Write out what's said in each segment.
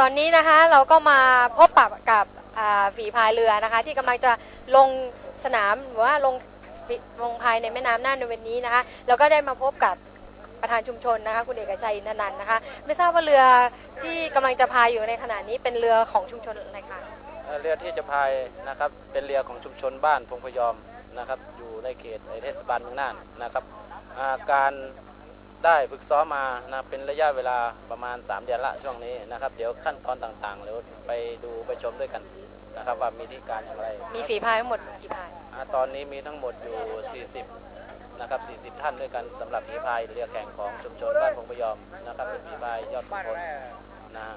ตอนนี้นะคะเราก็มาพบปะกับฝีพายเรือนะคะ ที่กำลังจะลงสนามหรือว่าลงลงพายในแม่น้ำน่านในวันนี้นะคะเราก็ได้มาพบกับประธานชุมชนนะคะ คุณเอกชัยนทนันท์นะคะ ไม่ทราบว่าเรือที่กำลังจะพายอยู่ในขณะนี้เป็นเรือของชุมชนอะไรคะเรือที่จะพายนะครับเป็นเรือของชุมชนบ้านพงพยอมนะครับ อยู่ในเขตเทศบาลเมืองน่านนะครับ การ ได้ฝึกซ้อมมานะเป็นระยะเวลาประมาณ 3 เดือนละช่วงนี้นะครับ เดี๋ยวขั้นตอนต่างๆเดี๋ยวไปดูไปชมด้วยกันนะครับว่ามีที่การอย่างไรมีฝีพายทั้งหมดกี่พายอ่าตอนนี้มีทั้งหมดอยู่ 40 นะครับ 40 ท่านด้วยกันสำหรับฝีพายเรือแข่งของชุมชนบ้านพงพยอมนะครับเป็นฝีพายยอดขุนพลนะฮะ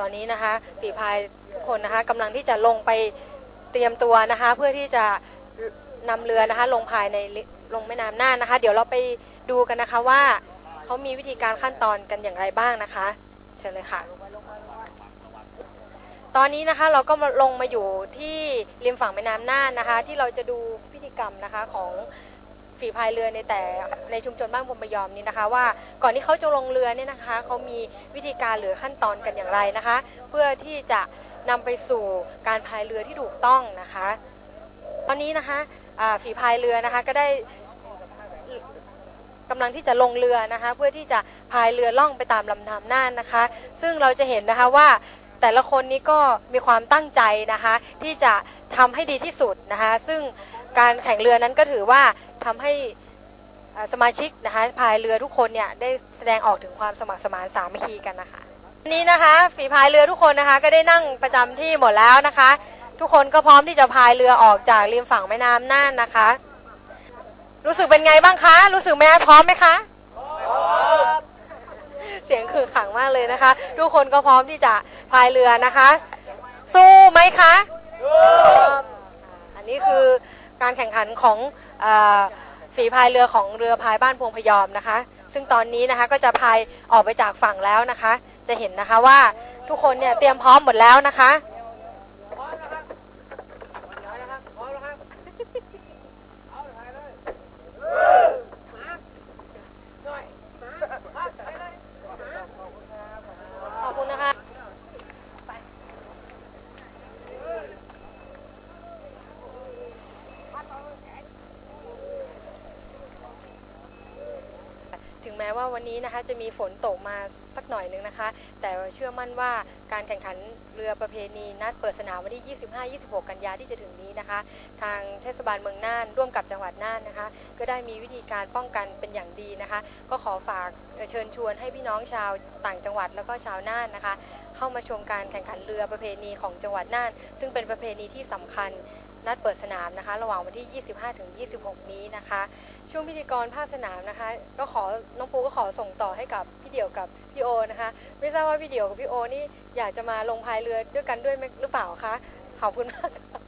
ตอนนี้นะคะฝีพายทุกคนนะคะกำลังที่จะลงไปเตรียมตัวนะคะ เพื่อที่จะนำเรือนะคะลงภายใน ลงแม่น้ำน่านนะคะ เดี๋ยวเราไปดูกันนะคะว่าเขามีวิธีการขั้นตอนกันอย่างไรบ้างนะคะ เชิญเลยค่ะ ตอนนี้นะคะเราก็มาลงมาอยู่ที่ริมฝั่งแม่น้ำน่านนะคะ ที่เราจะดูพิธีกรรมนะคะของฝีพายเรือในแต่ในชุมชนบ้านพมยอมนี้นะคะ ว่าก่อนที่เขาจะลงเรือเนี่ยนะคะเขามีวิธีการหรือขั้นตอนกันอย่างไรนะคะ เพื่อที่จะนำไปสู่การพายเรือที่ถูกต้องนะคะ ตอนนี้นะคะฝีพายเรือนะคะก็ได้ กำลังที่จะลงเรือนะคะ เพื่อที่จะพายเรือล่องไปตามลำน้ำน่านนะคะ ซึ่งเราจะเห็นนะคะว่าแต่ละคนนี้ก็มีความตั้งใจนะคะ ที่จะทำให้ดีที่สุดนะคะ ซึ่งการแข่งเรือนั้นก็ถือว่าทำให้สมาชิกนะคะพายเรือทุกคนเนี่ยได้แสดงออกถึงความสมัครสมานสามัคคีกันนะคะนี้นะคะฝีพายเรือทุกคนนะคะ ก็ได้นั่งประจำที่หมดแล้วนะคะ ทุกคนก็พร้อมที่จะพายเรือออกจากริมฝั่งแม่น้ำน่านนะคะ รู้สึกเป็นไงบ้างคะ รู้สึกไหมพร้อมไหมคะเสียงคือขังมากเลยนะคะ ทุกคนก็พร้อมที่จะพายเรือนะคะ สู้ไหมคะอันนี้คือการแข่งขันของฝีพายเรือของเรือพายบ้านพวงพยอมนะคะ ซึ่งตอนนี้นะคะก็จะพายออกไปจากฝั่งแล้วนะคะ จะเห็นนะคะว่าทุกคนเนี่ยเตรียมพร้อมหมดแล้วนะคะ ขอบคุณนะคะ ถึง แม้ว่าวันนี้นะคะจะมีฝนตกมาสักหน่อยนึงนะคะ แต่เชื่อมั่นว่าการแข่งขันเรือประเพณีนัดเปิดสนามวันที่ 25-26 กันยาที่จะถึงนี้นะคะ ทางเทศบาลเมืองน่านร่วมกับจังหวัดน่านนะคะ ก็ได้มีวิธีการป้องกันเป็นอย่างดีนะคะ ก็ขอฝากเชิญชวนให้พี่น้องชาวต่างจังหวัดแล้วก็ชาวน่านนะคะ เข้ามาชมการแข่งขันเรือประเพณีของจังหวัดน่าน ซึ่งเป็นประเพณีที่สำคัญ นัดเปิดสนามนะคะ ระหว่างวันที่ 25ถึง26 นี้นะคะ ช่วงพิธีกรภาคสนามนะคะ ก็ขอน้องปูก็ขอส่งต่อให้กับพี่เดี่ยวกับพี่โอนะคะ ไม่ทราบว่าพี่เดี่ยวกับพี่โอนี่อยากจะมาลงพายเรือด้วยกันด้วยหมหรือเปล่าคะขอบคุณมากค่ะ